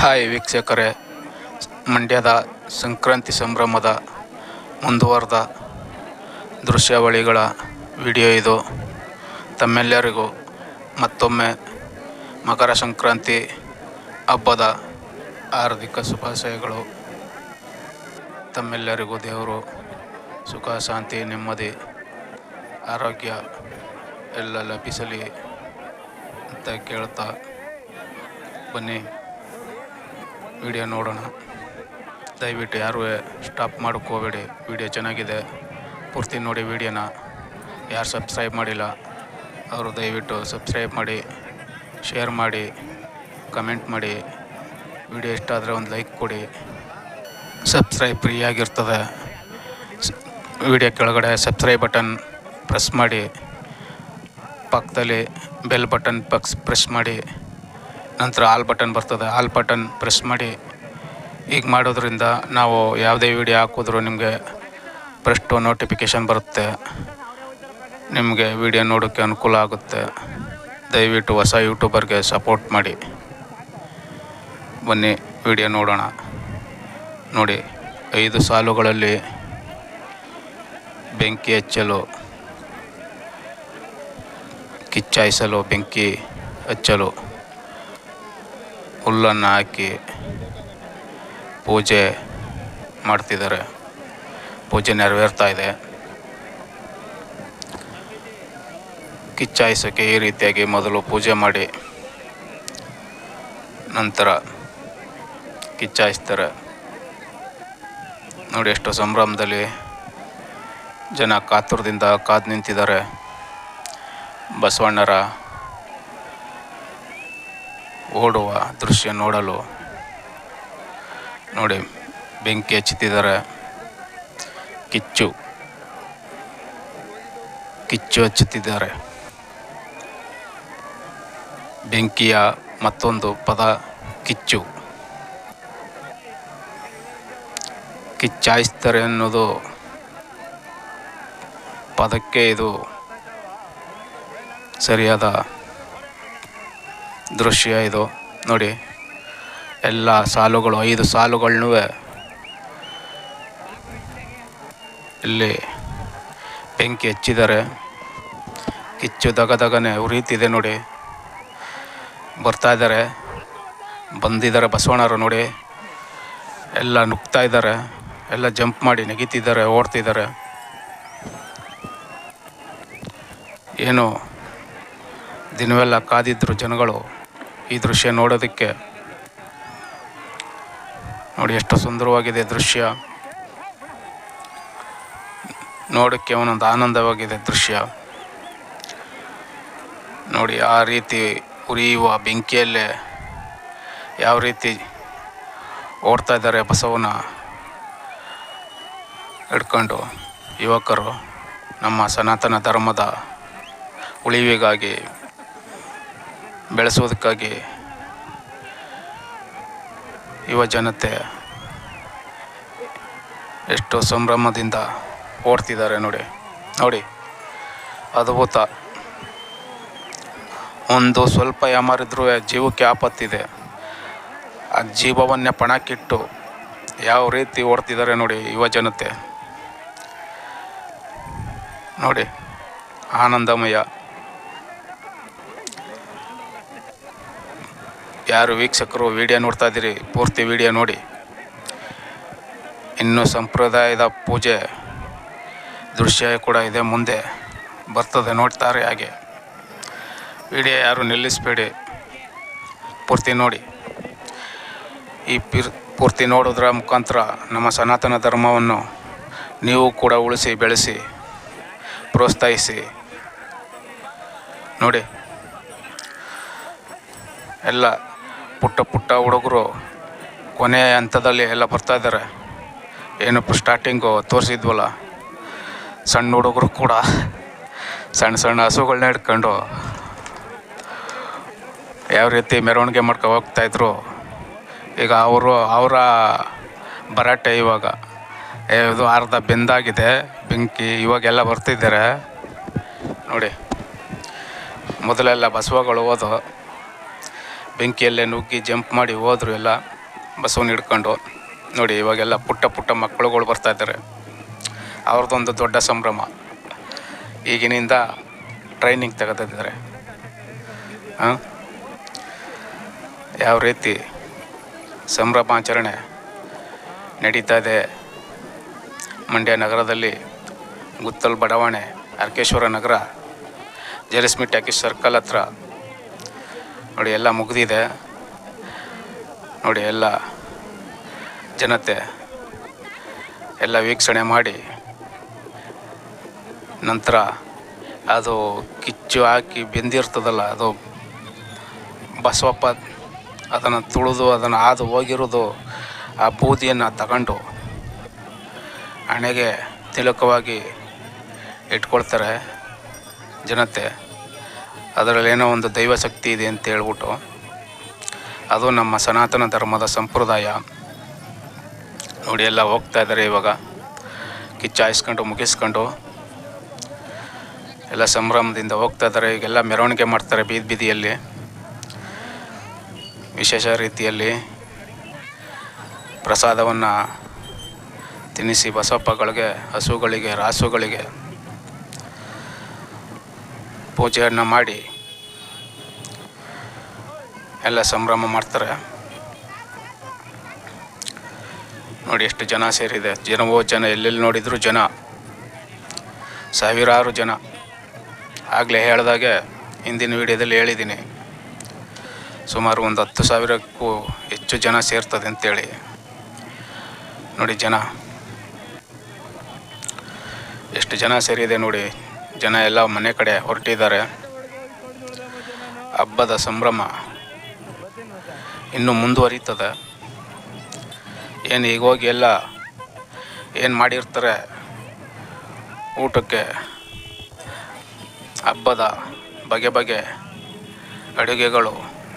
Hi ವೀಕ್ಷಕರೇ. ಮಂಡ್ಯದ ಸಂಕ್ರಾಂತಿ ಸಂಭ್ರಮದ ಮುಂದುವರೆದ ದೃಶ್ಯಾವಳಿಗಳ ವಿಡಿಯೋ ಇದು. ತಮ್ಮೆಲ್ಲರಿಗೂ ಮತ್ತೊಮ್ಮೆ ಮಕರ ಸಂಕ್ರಾಂತಿ ಹಬ್ಬದ ಹಾರ್ದಿಕ ಶುಭಾಶಯಗಳು. ತಮ್ಮೆಲ್ಲರಿಗೂ ದೇವರು ಸುಖ, ಶಾಂತಿ, ನೆಮ್ಮದಿ, ಆರೋಗ್ಯ ಎಲ್ಲ ಲಭಿಸಲಿ ಅಂತ ಕೇಳ್ತಾ ಬನ್ನಿ. ವಿಡಿಯೋ ನೋಡೋಣ. ದಯವಿಟ್ಟು ಯಾರೂ ಸ್ಟಾಪ್ ಮಾಡ್ಕೋಬೇಡಿ. ವಿಡಿಯೋ ಚೆನ್ನಾಗಿದೆ. ಪೂರ್ತಿ ನೋಡಿ ವಿಡಿಯೋನ. ಯಾರು ಸಬ್ಸ್ಕ್ರೈಬ್ ಮಾಡಿಲ್ಲ, ಅವರು ದಯವಿಟ್ಟು ಸಬ್ಸ್ಕ್ರೈಬ್ ಮಾಡಿ, ಶೇರ್ ಮಾಡಿ, ಕಮೆಂಟ್ ಮಾಡಿ. ವಿಡಿಯೋ ಇಷ್ಟ ಆದರೆ ಒಂದು ಲೈಕ್ ಕೊಡಿ. ಸಬ್ಸ್ಕ್ರೈಬ್ ಫ್ರೀ ಆಗಿರ್ತದೆ. ವಿಡಿಯೋ ಕೆಳಗಡೆ ಸಬ್ಸ್ಕ್ರೈಬ್ ಬಟನ್ ಪ್ರೆಸ್ ಮಾಡಿ. ಪಕ್ಕದಲ್ಲಿ ಬೆಲ್ ಬಟನ್ ಪಕ್ಸ್, ಪ್ರೆಸ್ ಮಾಡಿ. ನಂತರ ಆಲ್ ಬಟನ್ ಬರ್ತದೆ. ಆಲ್ ಬಟನ್ ಪ್ರೆಸ್ ಮಾಡಿ ಈಗ ಮಾಡೋದ್ರಿಂದ ನಾವು ಯಾವುದೇ ವಿಡಿಯೋ ಹಾಕಿದ್ರೂ ನಿಮಗೆ ಫಸ್ಟು ನೋಟಿಫಿಕೇಷನ್ ಬರುತ್ತೆ. ನಿಮಗೆ ವಿಡಿಯೋ ನೋಡೋಕ್ಕೆ ಅನುಕೂಲ ಆಗುತ್ತೆ. ದಯವಿಟ್ಟು ಹೊಸ ಯೂಟ್ಯೂಬರ್ಗೆ ಸಪೋರ್ಟ್ ಮಾಡಿ. ಬನ್ನಿ, ವಿಡಿಯೋ ನೋಡೋಣ. ನೋಡಿ, ಐದು ಸಾಲುಗಳಲ್ಲಿ ಬೆಂಕಿ ಹಚ್ಚಲು, ಕಿಚ್ಚಾಯಿಸಲು ಬೆಂಕಿ ಹಚ್ಚಲು. ಹುಲ್ಲನ್ನು ಹಾಕಿ ಪೂಜೆ ಮಾಡ್ತಿದ್ದಾರೆ. ಪೂಜೆ ನೆರವೇರ್ತಾ ಇದೆ. ಕಿಚ್ಚಾಯಿಸೋಕ್ಕೆ ಈ ರೀತಿಯಾಗಿ ಮೊದಲು ಪೂಜೆ ಮಾಡಿ, ನಂತರ ಕಿಚ್ಚಾಯಿಸ್ತಾರೆ. ನೋಡಿ ಎಷ್ಟು ಸಂಭ್ರಮದಲ್ಲಿ ಜನ ಕಾತುರದಿಂದ ಕಾದು ನಿಂತಿದ್ದಾರೆ. ಬಸವಣ್ಣರ ಓಡುವ ದೃಶ್ಯ ನೋಡಲು ನೋಡಿ, ಬೆಂಕಿ ಹಚ್ಚುತ್ತಿದ್ದಾರೆ. ಕಿಚ್ಚು. ಕಿಚ್ಚು ಹಚ್ಚುತ್ತಿದ್ದಾರೆ. ಬೆಂಕಿಯ ಮತ್ತೊಂದು ಪದ, ಕಿಚ್ಚು. ಕಿಚ್ಚಾಯಿಸ್ತಾರೆ ಅನ್ನೋದು ಪದಕ್ಕೆ ಇದು ಸರಿಯಾದ ದೃಶ್ಯ ಇದು. ನೋಡಿ, ಎಲ್ಲ ಸಾಲುಗಳು, ಐದು ಸಾಲುಗಳನ್ನೂ ಇಲ್ಲಿ ಬೆಂಕಿ ಹಚ್ಚಿದ್ದಾರೆ. ಕಿಚ್ಚು ದಗ ದಗನೆ ಉರಿಯುತ್ತಿದೆ ನೋಡಿ. ಬರ್ತಾ ಇದ್ದಾರೆ. ಬಂದಿದ್ದಾರೆ ಬಸವಣ್ಣರು ನೋಡಿ. ಎಲ್ಲ ನುಗ್ತಾ ಇದ್ದಾರೆ. ಎಲ್ಲ ಜಂಪ್ ಮಾಡಿ ನೆಗೀತಿದ್ದಾರೆ, ಓಡ್ತಿದ್ದಾರೆ. ಏನು? ದಿನವೆಲ್ಲ ಕಾದಿದ್ರು ಜನಗಳು. ಈ ದೃಶ್ಯ ನೋಡೋದಕ್ಕೆ ನೋಡಿ ಎಷ್ಟು ಸುಂದರವಾಗಿದೆ ದೃಶ್ಯ. ನೋಡೋಕ್ಕೆ ಒಂದೊಂದು ಆನಂದವಾಗಿದೆ ದೃಶ್ಯ. ನೋಡಿ ಆ ರೀತಿ ಉರಿಯುವ ಬೆಂಕಿಯಲ್ಲೇ ಯಾವ ರೀತಿ ಓಡ್ತಾ ಇದ್ದಾರೆ ಬಸವನ ಇಟ್ಕೊಂಡು ಯುವಕರು ನಮ್ಮ ಸನಾತನ ಧರ್ಮದ ಉಳಿವಿಗಾಗಿ ಬೆಳೆಸೋದಕ್ಕಾಗಿ ಯುವ ಜನತೆ ಎಷ್ಟು ಸಂಭ್ರಮದಿಂದ ಓಡ್ತಿದ್ದಾರೆ ನೋಡಿ. ನೋಡಿ, ಅದ್ಭುತ. ಒಂದು ಸ್ವಲ್ಪ ಯಾಮಾರಿದ್ರೂ ಜೀವಕ್ಕೆ ಆಪತ್ತಿದೆ. ಆ ಜೀವವನ್ನೇ ಪಣಕ್ಕಿಟ್ಟು ಯಾವ ರೀತಿ ಓಡ್ತಿದ್ದಾರೆ ನೋಡಿ ಯುವ ಜನತೆ. ನೋಡಿ, ಆನಂದಮಯ. ಯಾರು ವೀಕ್ಷಕರು ವಿಡಿಯೋ ನೋಡ್ತಾ ಇದ್ದೀರಿ, ಪೂರ್ತಿ ವಿಡಿಯೋ ನೋಡಿ. ಇನ್ನು ಸಂಪ್ರದಾಯದ ಪೂಜೆ ದೃಶ್ಯ ಕೂಡ ಇದೆ, ಮುಂದೆ ಬರ್ತದೆ, ನೋಡ್ತಾರೆ ಹಾಗೆ. ವಿಡಿಯೋ ಯಾರು ನಿಲ್ಲಿಸಬೇಡಿ, ಪೂರ್ತಿ ನೋಡಿ. ಈ ಪಿರ್, ಪೂರ್ತಿ ನೋಡೋದ್ರ ಮುಖಾಂತರ ನಮ್ಮ ಸನಾತನ ಧರ್ಮವನ್ನು ನೀವು ಕೂಡ ಉಳಿಸಿ, ಬೆಳೆಸಿ, ಪ್ರೋತ್ಸಾಹಿಸಿ. ನೋಡಿ. ಎಲ್ಲ ಪುಟ್ಟ ಪುಟ್ಟ ಹುಡುಗರು ಕೊನೆಯ ಹಂತದಲ್ಲಿ ಎಲ್ಲ ಬರ್ತಾ ಇದ್ದಾರೆ. ಏನು ಸ್ಟಾರ್ಟಿಂಗು ತೋರಿಸಿದ್ವಲ್ಲ, ಸಣ್ಣ ಹುಡುಗರು ಕೂಡ ಸಣ್ಣ ಸಣ್ಣ ಹಸುಗಳನ್ನ ಹಿಡ್ಕೊಂಡು ಯಾವ ರೀತಿ ಮೆರವಣಿಗೆ ಮಾಡ್ಕೊ ಹೋಗ್ತಾಯಿದ್ರು ಈಗ ಅವರು, ಅವರ ಭರಾಟೆ ಇವಾಗ, ಇದು ಅರ್ಧ ಬೆಂದಾಗಿದೆ, ಬೆಂಕಿ ಇವಾಗೆಲ್ಲ ಬರ್ತಿದ್ದಾರೆ. ನೋಡಿ, ಮೊದಲೆಲ್ಲ ಬಸವಗಳು ಹೋದು ಬೆಂಕಿಯಲ್ಲೇ ನುಗ್ಗಿ ಜಂಪ್ ಮಾಡಿ ಹೋದ್ರು ಎಲ್ಲ, ಬಸವನ ಹಿಡ್ಕೊಂಡು. ನೋಡಿ, ಇವಾಗೆಲ್ಲ ಪುಟ್ಟ ಪುಟ್ಟ ಮಕ್ಕಳುಗಳು ಬರ್ತಾ ಇದ್ದಾರೆ. ಅವ್ರದ್ದೊಂದು ದೊಡ್ಡ ಸಂಭ್ರಮ. ಈಗಿನಿಂದ ಟ್ರೈನಿಂಗ್ ತೆಗೆದಿದ್ದಾರೆ. ಹಾಂ? ಯಾವ ರೀತಿ ಸಂಭ್ರಮಾಚರಣೆ ನಡೀತಾ ಇದೆ. ಮಂಡ್ಯ ನಗರದಲ್ಲಿ ಗುತ್ತಲ್ ಬಡಾವಣೆ, ಅರ್ಕೇಶ್ವರ ನಗರ ಜಲಸ್ಮಿ ಟ್ಯಾಕಿಸ್ ಸರ್ಕಲ್ ಹತ್ರ ನೋಡಿ, ಎಲ್ಲ ಮುಗಿದಿದೆ. ನೋಡಿ, ಎಲ್ಲ ಜನತೆ, ಎಲ್ಲ ವೀಕ್ಷಣೆ ಮಾಡಿ. ನಂತರ ಅದು ಕಿಚ್ಚು ಹಾಕಿ ಬೆಂದಿರ್ತದಲ್ಲ, ಅದು ಬಸವಪ್ಪ ಅದನ್ನು ತುಳಿದು, ಅದನ್ನು ಹಾದು ಹೋಗಿರೋದು ಆ ಬೂದಿಯನ್ನು ತಗೊಂಡು ಹಣೆಗೆ ತಿಲಕವಾಗಿ ಇಟ್ಕೊಳ್ತಾರೆ ಜನತೆ. ಅದರಲ್ಲಿ ಏನೋ ಒಂದು ದೈವ ಶಕ್ತಿ ಇದೆ ಅಂತ ಹೇಳ್ಬಿಟ್ಟು ಅದು ನಮ್ಮ ಸನಾತನ ಧರ್ಮದ ಸಂಪ್ರದಾಯ. ನೋಡಿ, ಎಲ್ಲ ಹೋಗ್ತಾ ಇದ್ದಾರೆ ಇವಾಗ. ಕಿಚ್ಚಾಯಿಸ್ಕೊಂಡು ಮುಗಿಸ್ಕೊಂಡು ಎಲ್ಲ ಸಂಭ್ರಮದಿಂದ ಹೋಗ್ತಾ ಇದ್ದಾರೆ. ಈಗೆಲ್ಲ ಮೆರವಣಿಗೆ ಮಾಡ್ತಾರೆ ಬೀದಿ ಬೀದಿಯಲ್ಲಿ. ವಿಶೇಷ ರೀತಿಯಲ್ಲಿ ಪ್ರಸಾದವನ್ನು ತಿನ್ನಿಸಿ ಬಸಪ್ಪಗಳಿಗೆ, ಹಸುಗಳಿಗೆ, ರಾಸುಗಳಿಗೆ ಪೂಜೆಯನ್ನು ಮಾಡಿ ಎಲ್ಲ ಸಂಭ್ರಮ ಮಾಡ್ತಾರೆ. ನೋಡಿ ಎಷ್ಟು ಜನ ಸೇರಿದೆ. ಜನವೋ ಜನ, ಎಲ್ಲೆಲ್ಲಿ ನೋಡಿದ್ರು ಜನ. ಸಾವಿರಾರು ಜನ. ಆಗಲೇ ಹೇಳಿದಾಗೆ ಹಿಂದಿನ ವಿಡಿಯೋದಲ್ಲಿ ಹೇಳಿದ್ದೀನಿ. ಸುಮಾರು ಒಂದು ಹತ್ತು ಸಾವಿರಕ್ಕೂ ಹೆಚ್ಚು ಜನ ಸೇರ್ತದೆ ಅಂತೇಳಿ. ನೋಡಿ ಜನ. ಎಷ್ಟು ಜನ ಸೇರಿದೆ ನೋಡಿ. ಜನ ಎಲ್ಲ ಮನೆ ಕಡೆ ಹೊರಟಿದ್ದಾರೆ. ಹಬ್ಬದ ಸಂಭ್ರಮ ಇನ್ನು ಮುಂದುವರಿತದೆ. ಏನು ಈಗ ಹೋಗಿ ಎಲ್ಲ ಏನು ಮಾಡಿರ್ತಾರೆ? ಊಟಕ್ಕೆ ಹಬ್ಬದ ಬಗೆ ಬಗೆ ಅಡುಗೆಗಳು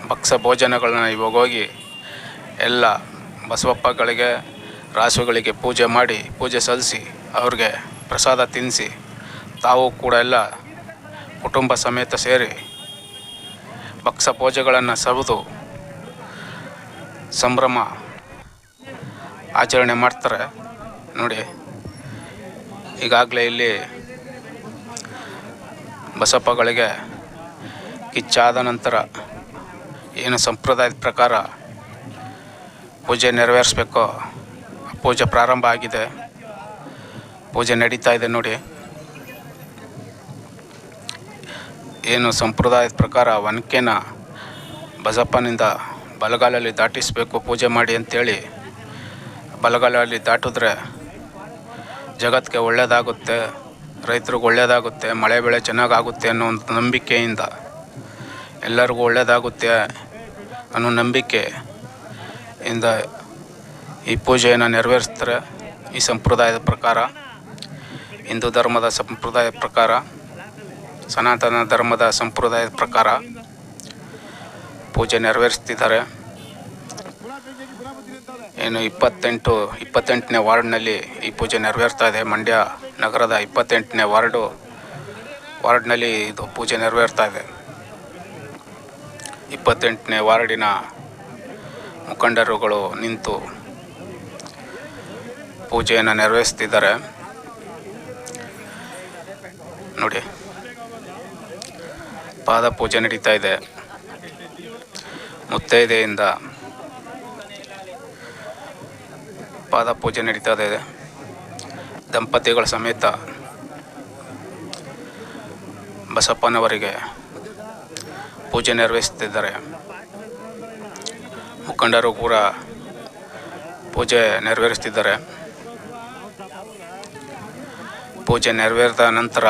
ಭಕ್ಸ ಭೋಜನಗಳನ್ನ ಇವಾಗ ಹೋಗಿ ಎಲ್ಲ ಬಸವಪ್ಪಗಳಿಗೆ, ರಾಸುಗಳಿಗೆ ಪೂಜೆ ಮಾಡಿ ಪೂಜೆ ಸಲ್ಲಿಸಿ ಅವ್ರಿಗೆ ಪ್ರಸಾದ ತಿನ್ನಿಸಿ ತಾವು ಕೂಡ ಎಲ್ಲ ಕುಟುಂಬ ಸಮೇತ ಸೇರಿ ಭಕ್ಸ ಪೂಜೆಗಳನ್ನು ಸವಿದು ಸಂಭ್ರಮ ಆಚರಣೆ ಮಾಡ್ತಾರೆ. ನೋಡಿ, ಈಗಾಗಲೇ ಇಲ್ಲಿ ಬಸಪ್ಪಗಳಿಗೆ ಕಿಚ್ಚಾದ ನಂತರ ಏನು ಸಂಪ್ರದಾಯದ ಪ್ರಕಾರ ಪೂಜೆ ನೆರವೇರಿಸ್ಬೇಕೋ, ಪೂಜೆ ಪ್ರಾರಂಭ ಆಗಿದೆ. ಪೂಜೆ ನಡೀತಾ ಇದೆ ನೋಡಿ. ಏನು ಸಂಪ್ರದಾಯದ ಪ್ರಕಾರ ಒನಕೆನ ಬಸಪ್ಪನಿಂದ ಬಲಗಾಲಲ್ಲಿ ದಾಟಿಸಬೇಕು, ಪೂಜೆ ಮಾಡಿ ಅಂತೇಳಿ ಬಲಗಾಲಲ್ಲಿ ದಾಟಿದ್ರೆ ಜಗತ್ತಿಗೆ ಒಳ್ಳೆಯದಾಗುತ್ತೆ ರೈತರಿಗೆ ಒಳ್ಳೆಯದಾಗುತ್ತೆ ಮಳೆ ಬೆಳೆ ಚೆನ್ನಾಗಾಗುತ್ತೆ ಅನ್ನೋ ಒಂದು ನಂಬಿಕೆಯಿಂದ ಎಲ್ಲರಿಗೂ ಒಳ್ಳೆಯದಾಗುತ್ತೆ ಅನ್ನೋ ನಂಬಿಕೆ ಇಂದ ಈ ಪೂಜೆಯನ್ನು ನೆರವೇರಿಸ್ತಾರೆ ಈ ಸಂಪ್ರದಾಯದ ಪ್ರಕಾರ, ಹಿಂದೂ ಧರ್ಮದ ಸಂಪ್ರದಾಯದ ಪ್ರಕಾರ. ಸನಾತನ ಧರ್ಮದ ಸಂಪ್ರದಾಯದ ಪ್ರಕಾರ ಪೂಜೆ ನೆರವೇರಿಸ್ತಿದ್ದಾರೆ. ಏನು ಇಪ್ಪತ್ತೆಂಟು, ಇಪ್ಪತ್ತೆಂಟನೇ ವಾರ್ಡ್ನಲ್ಲಿ ಈ ಪೂಜೆ ನೆರವೇರ್ತಾ ಇದೆ. ಮಂಡ್ಯ ನಗರದ ಇಪ್ಪತ್ತೆಂಟನೇ ವಾರ್ಡು, ವಾರ್ಡ್ನಲ್ಲಿ ಇದು ಪೂಜೆ ನೆರವೇರ್ತಾ ಇದೆ. ಇಪ್ಪತ್ತೆಂಟನೇ ವಾರ್ಡಿನ ಮುಖಂಡರುಗಳು ನಿಂತು ಪೂಜೆಯನ್ನು ನೆರವೇರಿಸ್ತಿದ್ದಾರೆ. ನೋಡಿ. ಪಾದ ಪೂಜೆ ನಡೀತಾ ಇದೆ. ಮುತ್ತೈದೆಯಿಂದ ಪಾದ ಪೂಜೆ ನಡೀತಾ ಇದೆ. ದಂಪತಿಗಳ ಸಮೇತ ಬಸಪ್ಪನವರಿಗೆ ಪೂಜೆ ನೆರವೇರಿಸುತ್ತಿದ್ದಾರೆ. ಮುಖಂಡರು ಕೂಡ ಪೂಜೆ ನೆರವೇರಿಸ್ತಿದ್ದಾರೆ ಪೂಜೆ ನೆರವೇರಿದ ನಂತರ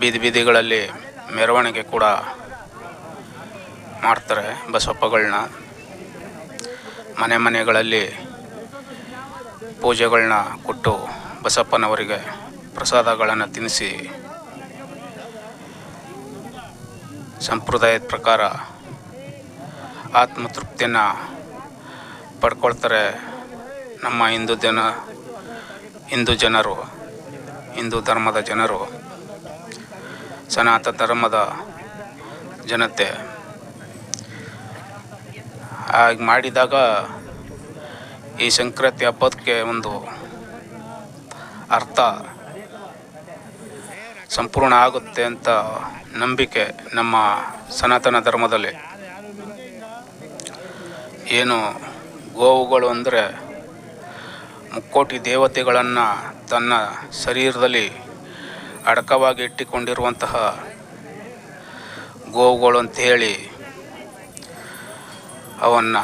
ಬೀದಿ ಬೀದಿಗಳಲ್ಲಿ ಮೆರವಣಿಗೆ ಕೂಡ ಮಾಡ್ತಾರೆ ಬಸವಪ್ಪಗಳನ್ನ ಮನೆ ಮನೆಗಳಲ್ಲಿ ಪೂಜೆಗಳನ್ನ ಕೊಟ್ಟು ಬಸಪ್ಪನವರಿಗೆ ಪ್ರಸಾದಗಳನ್ನು ತಿನ್ನಿಸಿ ಸಂಪ್ರದಾಯದ ಪ್ರಕಾರ ಆತ್ಮತೃಪ್ತಿಯನ್ನು ಪಡ್ಕೊಳ್ತಾರೆ ನಮ್ಮ ಹಿಂದೂ ಜನ, ಹಿಂದೂ ಜನರು, ಹಿಂದೂ ಧರ್ಮದ ಜನರು. ಸನಾತನ ಧರ್ಮದ ಜನತೆ. ಹಾಗೆ ಮಾಡಿದಾಗ ಈ ಸಂಕ್ರಾಂತಿ ಹಬ್ಬಕ್ಕೆ ಒಂದು ಅರ್ಥ ಸಂಪೂರ್ಣ ಆಗುತ್ತೆ ಅಂತ ನಂಬಿಕೆ ನಮ್ಮ ಸನಾತನ ಧರ್ಮದಲ್ಲಿ. ಏನು ಗೋವುಗಳು ಅಂದರೆ ಮುಕ್ಕೋಟಿ ದೇವತೆಗಳನ್ನು ತನ್ನ ಶರೀರದಲ್ಲಿ ಅಡಕವಾಗಿ ಇಟ್ಟುಕೊಂಡಿರುವಂತಹ ಗೋವುಗಳು ಅಂತ ಹೇಳಿ ಅವನ್ನು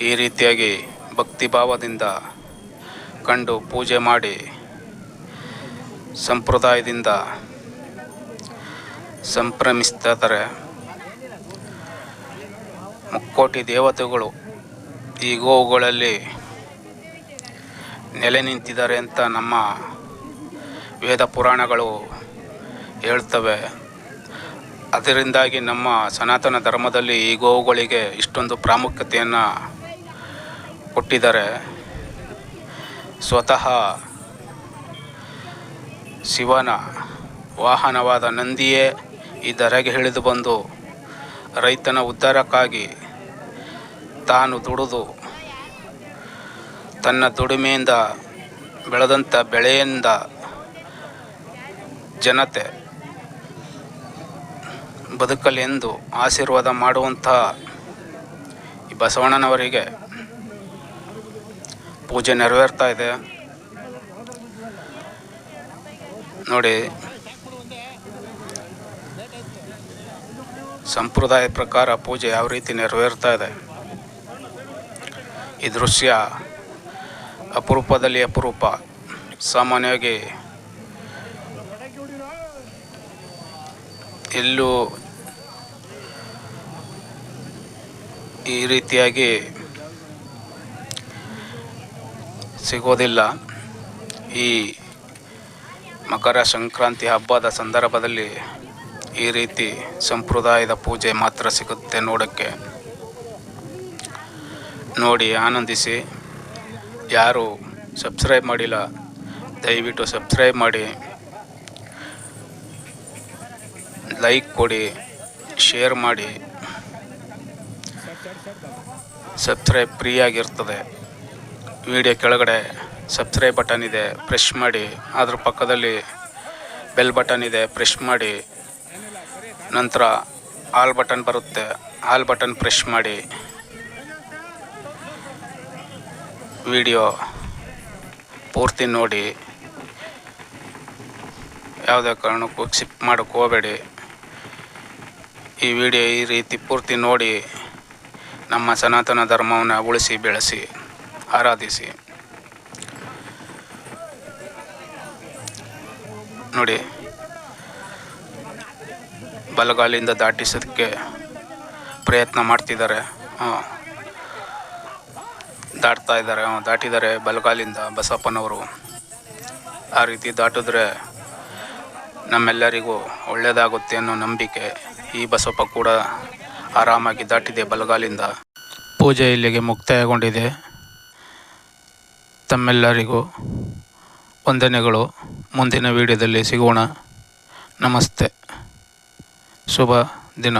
ಈ ರೀತಿಯಾಗಿ ಭಕ್ತಿ ಭಾವದಿಂದ ಕಂಡು ಪೂಜೆ ಮಾಡಿ ಸಂಪ್ರದಾಯದಿಂದ ಸಂಭ್ರಮಿಸ್ತಾರೆ ಮುಕ್ಕೋಟಿ ದೇವತೆಗಳು ಈ ಗೋವುಗಳಲ್ಲಿ ನೆಲೆ ನಿಂತಿದ್ದಾರೆ ಅಂತ ನಮ್ಮ ವೇದ ಪುರಾಣಗಳು ಹೇಳ್ತವೆ. ಅದರಿಂದಾಗಿ ನಮ್ಮ ಸನಾತನ ಧರ್ಮದಲ್ಲಿ ಈ ಗೋವುಗಳಿಗೆ ಇಷ್ಟೊಂದು ಪ್ರಾಮುಖ್ಯತೆಯನ್ನು ಕೊಟ್ಟಿದ್ದಾರೆ. ಸ್ವತಃ ಶಿವನ ವಾಹನವಾದ ನಂದಿಯೇ ಈ ದರೆಗೆ ಇಳಿದು ಬಂದು ರೈತನ ಉದ್ಧಾರಕ್ಕಾಗಿ ತಾನು ದುಡಿದು ತನ್ನ ದುಡಿಮೆಯಿಂದ ಬೆಳೆದಂಥ ಬೆಳೆಯಿಂದ ಜನತೆ ಬದುಕಲಿ ಎಂದು ಆಶೀರ್ವಾದ ಮಾಡುವಂತಹ ಈ ಬಸವಣ್ಣನವರಿಗೆ ಪೂಜೆ ನೆರವೇರ್ತಾ ಇದೆ. ನೋಡಿ ಸಂಪ್ರದಾಯ ಪ್ರಕಾರ ಪೂಜೆ ಯಾವ ರೀತಿ ನೆರವೇರ್ತಾ ಇದೆ. ಈ ದೃಶ್ಯ ಅಪರೂಪದಲ್ಲಿ ಅಪರೂಪ. ಸಾಮಾನ್ಯವಾಗಿ ಎಲ್ಲೂ ಈ ರೀತಿಯಾಗಿ ಸಿಗೋದಿಲ್ಲ. ಈ ಮಕರ ಸಂಕ್ರಾಂತಿ ಹಬ್ಬದ ಸಂದರ್ಭದಲ್ಲಿ ಈ ರೀತಿ ಸಂಪ್ರದಾಯದ ಪೂಜೆ ಮಾತ್ರ ಸಿಗುತ್ತೆ ನೋಡೋಕ್ಕೆ. ನೋಡಿ, ಆನಂದಿಸಿ. ಯಾರು ಸಬ್ಸ್ಕ್ರೈಬ್ ಮಾಡಿಲ್ಲ, ದಯವಿಟ್ಟು ಸಬ್ಸ್ಕ್ರೈಬ್ ಮಾಡಿ. ಲೈಕ್ ಕೊಡಿ ಶೇರ್ ಮಾಡಿ. ಸಬ್ಸ್ಕ್ರೈಬ್ ಫ್ರೀ ಆಗಿರ್ತದೆ. ವಿಡಿಯೋ ಕೆಳಗಡೆ ಸಬ್ಸ್ಕ್ರೈಬ್ ಬಟನ್ ಇದೆ ಪ್ರೆಸ್ ಮಾಡಿ. ಅದ್ರ ಪಕ್ಕದಲ್ಲಿ ಬೆಲ್ ಬಟನ್ ಇದೆ ಪ್ರೆಶ್ ಮಾಡಿ. ನಂತರ ಆಲ್ ಬಟನ್ ಬರುತ್ತೆ ಆಲ್ ಬಟನ್ ಪ್ರೆಸ್ ಮಾಡಿ. ವಿಡಿಯೋ ಪೂರ್ತಿ ನೋಡಿ. ಯಾವುದೇ ಕಾರಣಕ್ಕೂ ಸಿಪ್ ಮಾಡೋಕ್ಕೆ ಹೋಗಬೇಡಿ. ಈ ವಿಡಿಯೋ ಈ ರೀತಿ ಪೂರ್ತಿ ನೋಡಿ ನಮ್ಮ ಸನಾತನ ಧರ್ಮವನ್ನು ಉಳಿಸಿ, ಬೆಳೆಸಿ, ಆರಾಧಿಸಿ. ನೋಡಿ, ಬಲಗಾಲಿಂದ ದಾಟಿಸೋದಕ್ಕೆ ಪ್ರಯತ್ನ ಮಾಡ್ತಿದ್ದಾರೆ. ಹಾಂ, ದಾಟ್ತಾ ಇದ್ದಾರೆ. ದಾಟಿದ್ದಾರೆ ಬಲಗಾಲಿಂದ ಬಸಪ್ಪನವರು. ಆ ರೀತಿ ದಾಟಿದ್ರೆ ನಮ್ಮೆಲ್ಲರಿಗೂ ಒಳ್ಳೆಯದಾಗುತ್ತೆ ಅನ್ನೋ ನಂಬಿಕೆ. ಈ ಬಸಪ್ಪ ಕೂಡ ಆರಾಮಾಗಿ ದಾಟಿದೆ ಬಲಗಾಲಿಂದ. ಪೂಜೆ ಇಲ್ಲಿಗೆ ಮುಕ್ತಾಯಗೊಂಡಿದೆ. ತಮ್ಮೆಲ್ಲರಿಗೂ ವಂದನೆಗಳು. ಮುಂದಿನ ವಿಡಿಯೋದಲ್ಲಿ ಸಿಗೋಣ. ನಮಸ್ತೆ. ಶುಭ ದಿನ.